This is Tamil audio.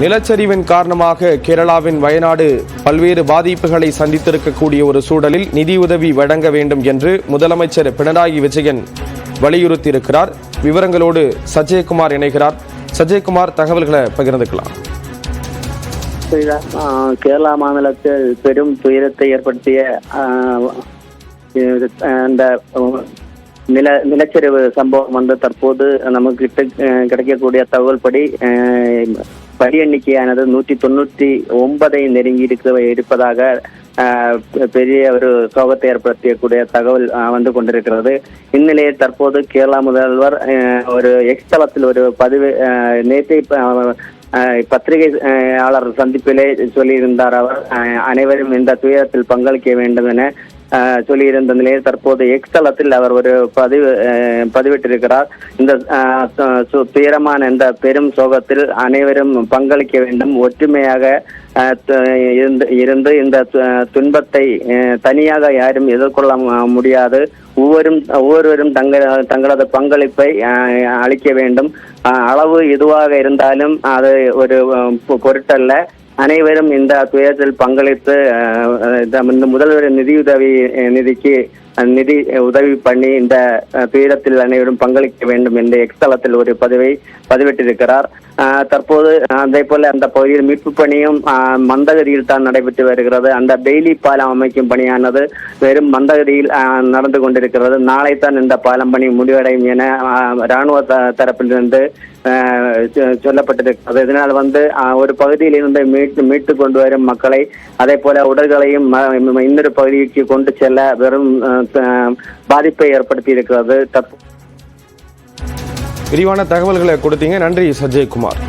நிலச்சரிவின் காரணமாக கேரளாவின் வயநாடு பல்வேறு பாதிப்புகளை சந்தித்திருக்கக்கூடிய ஒரு சூழலில் நிதியுதவி வழங்க வேண்டும் என்று முதலமைச்சர் பினராயி விஜயன் வலியுறுத்தியிருக்கிறார். விவரங்களோடு சஜயகுமார் இணைகிறார். சஜயகுமார் தகவல்களை பகிர்ந்துக்கலாம். ஆஹ் கேரளா மாநிலத்தில் பெரும் துயரத்தை ஏற்படுத்திய ஆஹ், அந்த நில நிலச்சரிவு சம்பவம் வந்து தற்போது நமக்கு கிடைக்கக்கூடிய தகவல் படி பலி எண்ணிக்கையானது நூற்றி தொண்ணூற்றி ஒன்பதை நெருங்கி இருக்க இருப்பதாக பெரிய ஒரு சோகத்தை ஏற்படுத்தக்கூடிய தகவல் வந்து கொண்டிருக்கிறது. இந்நிலையில் தற்போது கேரளா முதல்வர் ஒரு எக்ஸ் தளத்தில் ஒரு பதிவு ஆஹ், நேற்று பத்திரிகையாளர் சந்திப்பிலே சொல்லியிருந்தார் அவர் அஹ் அனைவரும் இந்த துயரத்தில் பங்களிக்க வேண்டும் என சொல்லியிருந்த நிலையில் தற்போது எக்ஸ் தளத்தில் அவர் ஒரு பதிவு பதிவிட்டிருக்கிறார். இந்த சு- துயரமான இந்த பெரும் சோகத்தில் அனைவரும் பங்களிக்க வேண்டும். ஒற்றுமையாக இருந்து இருந்து இந்த து- துன்பத்தை தனியாக யாரும் எதிர்கொள்ள முடியாது. ஒவ்வொரும் ஒவ்வொருவரும் தங்கள் தங்களது பங்களிப்பை அளிக்க வேண்டும். அளவு எதுவாக இருந்தாலும் அது ஒரு பொருட்டல்ல. அனைவரும் இந்த துயரத்தில் பங்களித்து அஹ், இந்த முதல்வர் நிதியுதவி நிதிக்கு நிதி உதவி பண்ணி இந்த துயரத்தில் அனைவரும் பங்களிக்க வேண்டும் என்று எக்ஸ் தளத்தில் ஒரு பதிவை பதிவிட்டிருக்கிறார். தற்போது அதே போல அந்த பகுதியில் மீட்பு பணியும் மந்தகதியில் தான் நடைபெற்று வருகிறது. அந்த பெய்லி பாலம் அமைக்கும் பணியானது வெறும் மந்தகதியில் நடந்து கொண்டிருக்கிறது. நாளை தான் இந்த பாலம் பணி முடிவடையும் என ராணுவ தரப்பிலிருந்து சொல்லப்பட்டிருக்கிறது. இதனால் வந்து ஒரு பகுதியில் இருந்து மீட்டு மீட்டு கொண்டு வரும் மக்களை அதே போல உடல்களையும் இன்னொரு பகுதிக்கு கொண்டு செல்ல வெறும் பாதிப்பை ஏற்படுத்தி இருக்கிறது. தற்போது விரிவான தகவல்களை கொடுத்தீங்க. நன்றி சஜயகுமார்